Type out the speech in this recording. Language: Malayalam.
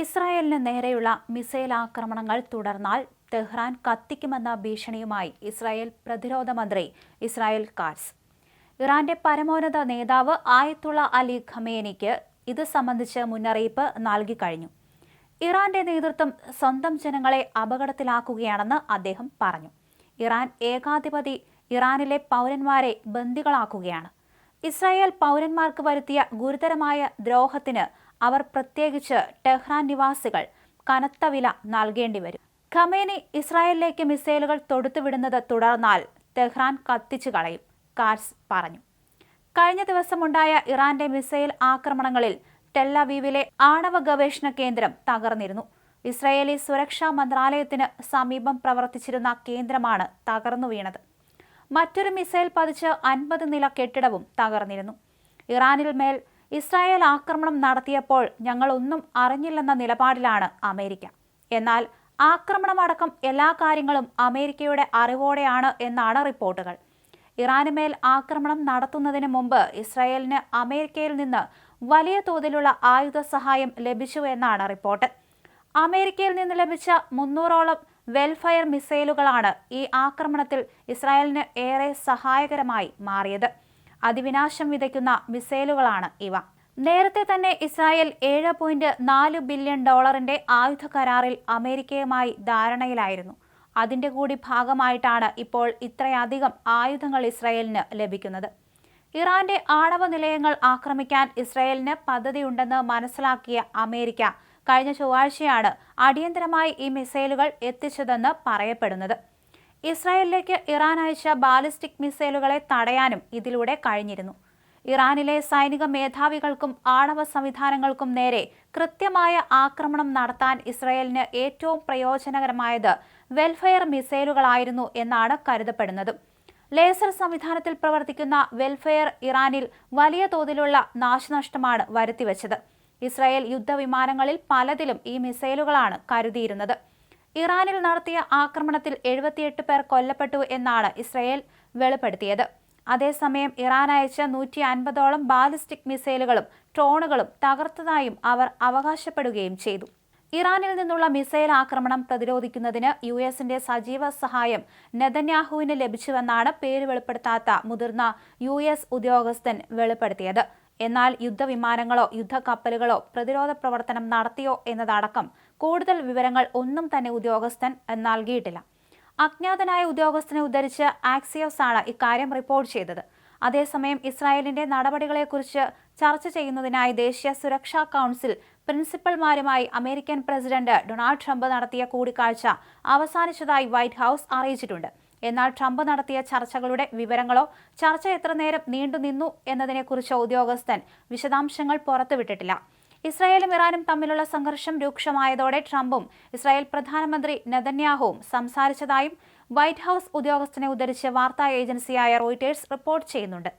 ഇസ്രായേലിന് നേരെയുള്ള മിസൈൽ ആക്രമണങ്ങൾ തുടർന്നാൽ തെഹ്റാൻ കത്തിക്കുമെന്ന ഭീഷണിയുമായി ഇസ്രായേൽ പ്രതിരോധ മന്ത്രി ഇസ്രായേൽ കാർസ് ഇറാന്റെ പരമോന്നത നേതാവ് ആയത്തുള്ള അലി ഖമേനിക്ക് ഇത് സംബന്ധിച്ച് മുന്നറിയിപ്പ് നൽകിക്കഴിഞ്ഞു. ഇറാന്റെ നേതൃത്വം സ്വന്തം ജനങ്ങളെ അപകടത്തിലാക്കുകയാണെന്ന് അദ്ദേഹം പറഞ്ഞു. ഇറാൻ ഏകാധിപതി ഇറാനിലെ പൗരന്മാരെ ബന്ദികളാക്കുകയാണ്. ഇസ്രായേൽ പൗരന്മാർക്ക് വരുത്തിയ ഗുരുതരമായ ദ്രോഹത്തിന് അവർ പ്രത്യേകിച്ച് ടെഹ്റാൻ നിവാസികൾ കനത്ത വില നൽകേണ്ടി വരും. ഖമേനി ഇസ്രായേലിലേക്ക് മിസൈലുകൾ തൊടുത്തുവിടുന്നത് തുടർന്നാൽ തെഹ്റാൻ കത്തിച്ചു കളയും കാർസ് പറഞ്ഞു. കഴിഞ്ഞ ദിവസമുണ്ടായ ഇറാന്റെ മിസൈൽ ആക്രമണങ്ങളിൽ ടെല്ലവീവിലെ ആണവ ഗവേഷണ കേന്ദ്രം തകർന്നിരുന്നു. ഇസ്രായേലി സുരക്ഷാ മന്ത്രാലയത്തിന് സമീപം പ്രവർത്തിച്ചിരുന്ന കേന്ദ്രമാണ് തകർന്നു വീണത്. മറ്റൊരു മിസൈൽ പതിച്ച് അൻപത് നില കെട്ടിടവും തകർന്നിരുന്നു. ഇറാനിൽ മേൽ ഇസ്രായേൽ ആക്രമണം നടത്തിയപ്പോൾ ഞങ്ങൾ ഒന്നും അറിഞ്ഞില്ലെന്ന നിലപാടിലാണ് അമേരിക്ക. എന്നാൽ ആക്രമണമടക്കം എല്ലാ കാര്യങ്ങളും അമേരിക്കയുടെ അറിവോടെയാണ് എന്നാണ് റിപ്പോർട്ടുകൾ. ഇറാനുമേൽ ആക്രമണം നടത്തുന്നതിന് മുമ്പ് ഇസ്രായേലിന് അമേരിക്കയിൽ നിന്ന് വലിയ തോതിലുള്ള ആയുധ സഹായം ലഭിച്ചു എന്നാണ് റിപ്പോർട്ട്. അമേരിക്കയിൽ നിന്ന് ലഭിച്ച മുന്നൂറോളം വെൽഫയർ മിസൈലുകളാണ് ഈ ആക്രമണത്തിൽ ഇസ്രായേലിന് ഏറെ സഹായകരമായി മാറിയത്. അതിവിനാശം വിതയ്ക്കുന്ന മിസൈലുകളാണ് ഇവ. നേരത്തെ തന്നെ ഇസ്രായേൽ ഏഴ് പോയിന്റ് നാല് ബില്യൺ ഡോളറിന്റെ ആയുധ കരാറിൽ അമേരിക്കയുമായി ധാരണയിലായിരുന്നു. അതിന്റെ കൂടി ഭാഗമായിട്ടാണ് ഇപ്പോൾ ഇത്രയധികം ആയുധങ്ങൾ ഇസ്രായേലിന് ലഭിക്കുന്നത്. ഇറാന്റെ ആണവ നിലയങ്ങൾ ആക്രമിക്കാൻ ഇസ്രായേലിന് പദ്ധതിയുണ്ടെന്ന് മനസ്സിലാക്കിയ അമേരിക്ക കഴിഞ്ഞ ചൊവ്വാഴ്ചയാണ് അടിയന്തരമായി ഈ മിസൈലുകൾ എത്തിച്ചതെന്ന് പറയപ്പെടുന്നത്. ഇസ്രായേലിലേക്ക് ഇറാൻ അയച്ച ബാലിസ്റ്റിക് മിസൈലുകളെ തടയാനും ഇതിലൂടെ കഴിഞ്ഞിരുന്നു. ഇറാനിലെ സൈനിക മേധാവികൾക്കും ആണവ സംവിധാനങ്ങൾക്കും നേരെ കൃത്യമായ ആക്രമണം നടത്താൻ ഇസ്രായേലിന് ഏറ്റവും പ്രയോജനകരമായത് വെൽഫെയർ മിസൈലുകളായിരുന്നു എന്നാണ് കരുതപ്പെടുന്നത്. ലേസർ സംവിധാനത്തിൽ പ്രവർത്തിക്കുന്ന വെൽഫെയർ ഇറാനിൽ വലിയ തോതിലുള്ള നാശനഷ്ടമാണ് വരുത്തിവെച്ചത്. ഇസ്രായേൽ യുദ്ധവിമാനങ്ങളിൽ പലതിലും ഈ മിസൈലുകളാണ് കരുതിയിരുന്നത്. ഇറാനിൽ നടത്തിയ ആക്രമണത്തിൽ എഴുപത്തിയെട്ട് പേർ കൊല്ലപ്പെട്ടു എന്നാണ് ഇസ്രയേൽ വെളിപ്പെടുത്തിയത്. അതേസമയം ഇറാൻ അയച്ച നൂറ്റി അൻപതോളം ബാലിസ്റ്റിക് മിസൈലുകളും ഡ്രോണുകളും തകർത്തതായും അവർ അവകാശപ്പെടുകയും ചെയ്തു. ഇറാനിൽ നിന്നുള്ള മിസൈൽ ആക്രമണം പ്രതിരോധിക്കുന്നതിന് യു എസിന്റെ സജീവ സഹായം നെതന്യാഹുവിന് ലഭിച്ചുവെന്നാണ് പേര് വെളിപ്പെടുത്താത്ത മുതിർന്ന യു എസ് ഉദ്യോഗസ്ഥൻ വെളിപ്പെടുത്തിയത്. എന്നാൽ യുദ്ധവിമാനങ്ങളോ യുദ്ധക്കപ്പലുകളോ പ്രതിരോധ പ്രവർത്തനം നടത്തിയോ എന്നതടക്കം കൂടുതൽ വിവരങ്ങൾ ഒന്നും തന്നെ ഉദ്യോഗസ്ഥൻ നൽകിയിട്ടില്ല. അജ്ഞാതനായ ഉദ്യോഗസ്ഥനെ ഉദ്ധരിച്ച് ആക്സിയോസ് ആണ് ഇക്കാര്യം റിപ്പോർട്ട് ചെയ്തത്. അതേസമയം ഇസ്രായേലിന്റെ നടപടികളെക്കുറിച്ച് ചർച്ച ചെയ്യുന്നതിനായി ദേശീയ സുരക്ഷാ കൗൺസിൽ പ്രിൻസിപ്പൽമാരുമായി അമേരിക്കൻ പ്രസിഡന്റ് ഡൊണാൾഡ് ട്രംപ് നടത്തിയ കൂടിക്കാഴ്ച അവസാനിച്ചതായി വൈറ്റ് ഹൌസ് അറിയിച്ചിട്ടുണ്ട്. എന്നാൽ ട്രംപ് നടത്തിയ ചർച്ചകളുടെ വിവരങ്ങളോ ചർച്ച എത്ര നേരം നീണ്ടുനിന്നു എന്നതിനെക്കുറിച്ചോ ഉദ്യോഗസ്ഥൻ വിശദാംശങ്ങൾ പുറത്തുവിട്ടിട്ടില്ല. ഇസ്രായേലും ഇറാനും തമ്മിലുള്ള സംഘർഷം രൂക്ഷമായതോടെ ട്രംപും ഇസ്രായേൽ പ്രധാനമന്ത്രി നെതന്യാഹുവും സംസാരിച്ചതായും വൈറ്റ് ഹൌസ് ഉദ്യോഗസ്ഥനെ ഉദ്ധരിച്ച് വാർത്താ ഏജൻസിയായ റോയിറ്റേഴ്സ് റിപ്പോർട്ട് ചെയ്യുന്നുണ്ട്.